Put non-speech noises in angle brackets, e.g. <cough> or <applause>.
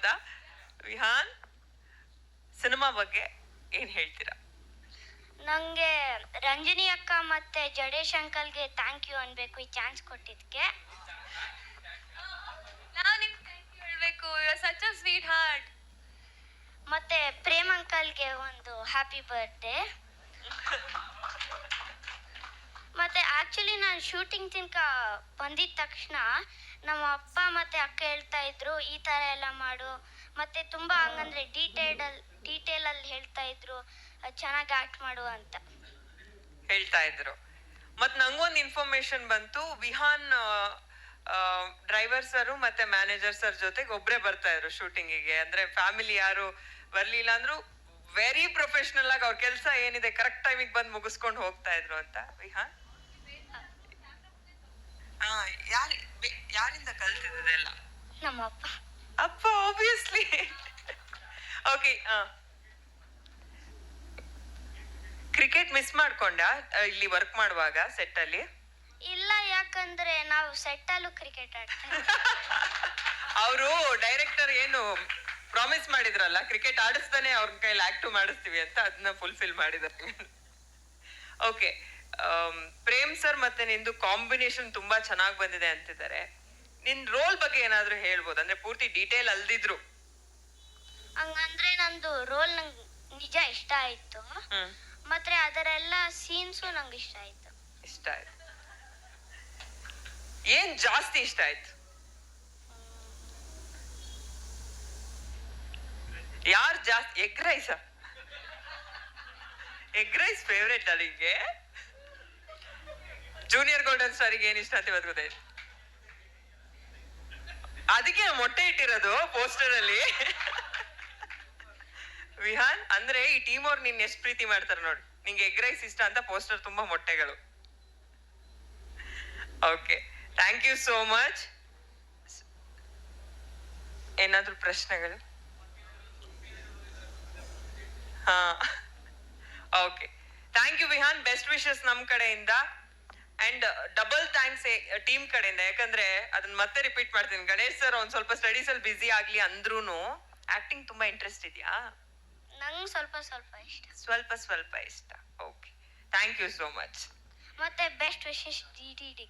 ಅಂತ ವಿಹಾನ್ ಸಿನಿಮಾ ಬಗ್ಗೆ ಏನ್ ಹೇಳ್ತೀರಾ? ನಂಗೆ ರಂಜಿನಿ ಅಕ್ಕ ಮತ್ತೆ ಜಡೇಶ್ ಅಂಕಲ್ಗೆ ಥ್ಯಾಂಕ್ ಯು ಅನ್ಬೇಕು ಈ ಚಾನ್ಸ್ ಕೊಟ್ಟಿದ್ಕೆ. ನಾವು ನಿಮ್ಗೆ ಥ್ಯಾಂಕ್ ಯು ಹೇಳ್ಬೇಕು. You such a sweet heart ಮತ್ತೆ ಪ್ರೇಮ್ ಅಂಕಲ್ಗೆ ಒಂದು ಹ್ಯಾಪಿ ಬರ್ಡೇ <laughs> ಮತ್ತೆ ಆಕ್ಚುಲಿ ನಾನು ಶೂಟಿಂಗ್ ತಿನ್ಕ ಬಂದಿದ್ದ ತಕ್ಷಣ ನಮ್ಮ ಅಪ್ಪ ಮತ್ತೆ ಅಕ್ಕ ಹೇಳ್ತಾ ಇದ್ರು, ಈ ತರ ಎಲ್ಲ ಮಾಡು. ಮತ್ತೆ ತುಂಬಾ ಹಂಗಂದ್ರೆ ಡೀಟೇಲ್ ಡೀಟೇಲ್ ಅಲ್ಲಿ ಹೇಳ್ತಾ ಇದ್ರು ಚೆನ್ನಾಗಿ ಆಕ್ಟ್ ಮಾಡು ಅಂತ. ಹೇಳ್ತಾ ಇದ್ರು. ಮತ್ ನಂಗೊಂದು ಇನ್ಫಾರ್ಮೇಶನ್ ಬಂತು. ವಿಹಾನ್ ಡ್ರೈವರ್ ಸರ್ ಮತ್ತೆ ಮ್ಯಾನೇಜರ್ ಸರ್ ಜೊತೆಗೆ ಒಬ್ಬರೇ ಬರ್ತಾ ಇದ್ರು ಶೂಟಿಂಗಿಗೆ ಅಂದ್ರೆ ಫ್ಯಾಮಿಲಿ ಯಾರು ಬರ್ಲಿಲ್ಲ ಅಂದ್ರು ವೆರಿ ಪ್ರೊಫೆಷನಲ್ ಆಗಿ ಅವ್ರ ಕೆಲಸ ಏನಿದೆ ಕರೆಕ್ಟ್ ಟೈಮಿಗೆ ಬಂದು ಮುಗಿಸ್ಕೊಂಡು ಹೋಗ್ತಾ ಇದ್ರು ಅಂತ. ವಿಹಾನ್? ಆ, ಯಾರ್ ಬೆ- ಯಾರಿಂದ ಕಲ್ತಿದ್ದೆಲ್ಲ ನಮ್ಮ ಅಪ್ಪ ಅಪ್ಪ ಆಬ್ವಿಯಸ್ಲಿ ಓಕೆ ಕ್ರಿಕೆಟ್ ಮಿಸ್ ಮಾಡ್ಕೊಂಡ ಇಲ್ಲಿ ವರ್ಕ್ ಮಾಡುವಾಗ ಸೆಟ್ ಅಲ್ಲಿ? ಇಲ್ಲ ಯಾಕಂದ್ರೆ ನಾವು ಸೆಟ್ಟಲ್ಲೂ ಕ್ರಿಕೆಟ್ ಆಡ್ತೀವಿ ಅವರು ಡೈರೆಕ್ಟರ್ ಏನು ಪ್ರಾಮಿಸ್ ಮಾಡಿದ್ರಲ್ಲ ಕ್ರಿಕೆಟ್ ಆಡಿಸ್ತಾನೆ ಅವ್ರ ಕೈಲಿ ಆಕ್ಟ್ ಮಾಡಿಸ್ತೀವಿ ಅಂತ ಅದನ್ನ ಫುಲ್ಫಿಲ್ ಮಾಡಿದ್ರು ಓಕೆ ಪ್ರೇಮ್ ಸರ್ ಮತ್ತೆ ನಿಂದು ಕಾಂಬಿನೇಷನ್ ತುಂಬಾ ಚೆನ್ನಾಗಿ ಬಂದಿದೆ ಅಂತಿದ್ದಾರೆ. ನಿನ್ ರೋಲ್ ಬಗ್ಗೆ ಏನಾದ್ರೂ ಹೇಳ್ಬೋದು? ಅಂದ್ರೆ ಪೂರ್ತಿ ಡೀಟೇಲ್ ಅಲ್ದಿದ್ರು. ಹಂಗಂದ್ರೆ ನಂದು ರೋಲ್ ನಂಗೆ ನಿಜ ಇಷ್ಟ ಆಯ್ತು. ಮತ್ತೆ ಅದರೆಲ್ಲ ಸೀನ್ಸು ನಂಗೆ ಇಷ್ಟ ಆಯ್ತು. ಇಷ್ಟ ಆಯ್ತು. ಏನ್ ಜಾಸ್ತಿ ಇಷ್ಟ ಆಯ್ತು? ಯಾರು ಜಾಸ್ತಿ egg rice? Egg rice favourite ಅಲ್ಲಿಗೆ ಜೂನಿಯರ್ ಗೋಲ್ಡನ್ ಸ್ಟಾರಿಗೆ ಏನ್ ಇಷ್ಟ ಅಂತ ಇವತ್ತು ಅದಕ್ಕೆ ಮೊಟ್ಟೆ ಇಟ್ಟಿರೋದು ಪೋಸ್ಟರ್ ಅಲ್ಲಿ. ವಿಹಾನ್, ಅಂದ್ರೆ ಈ ಟೀಮ್ ಅವ್ರು ನಿನ್ ಎಷ್ಟು ಪ್ರೀತಿ ಮಾಡ್ತಾರೆ ನೋಡಿ. ನಿಂಗೆ ಎಗ್ ರೈಸ್ ಇಷ್ಟ ಅಂತ ಪೋಸ್ಟರ್ ತುಂಬಾ ಮೊಟ್ಟೆಗಳು. Okay thank you so much ಏನಾದ್ರೂ ಪ್ರಶ್ನೆಗಳು? ಹಾ. Okay thank you Vihaan. Best wishes ನಮ್ ಕಡೆಯಿಂದ. ಅಂಡ್ ಡಬಲ್ ಥ್ಯಾಂಕ್ಸ್ ಟೀಮ್ ಕಡೆಯಿಂದ. ಯಾಕಂದ್ರೆ ಅದನ್ನ ಮತ್ತೆ ರಿಪೀಟ್ ಮಾಡ್ತೀನಿ. ಗಣೇಶ್ ಸರ್ ಒಂದ್ ಸ್ವಲ್ಪ ಸ್ಟಡೀಸ್ ಅಲ್ಲಿ ಬಿಸಿ ಆಗ್ಲಿ ಅಂದ್ರೂ ಆಕ್ಟಿಂಗ್ ತುಂಬಾ ಇಂಟ್ರೆಸ್ಟ್ ಇದೆಯಾ? ನಂಗೆ ಸ್ವಲ್ಪ ಸ್ವಲ್ಪ ಇಷ್ಟ. ಸ್ವಲ್ಪ ಸ್ವಲ್ಪ ಇಷ್ಟ. Okay thank you so much ಮತ್ತೆ ಬೆಸ್ಟ್ ವಿಶೇಷ ಡಿ ಡಿ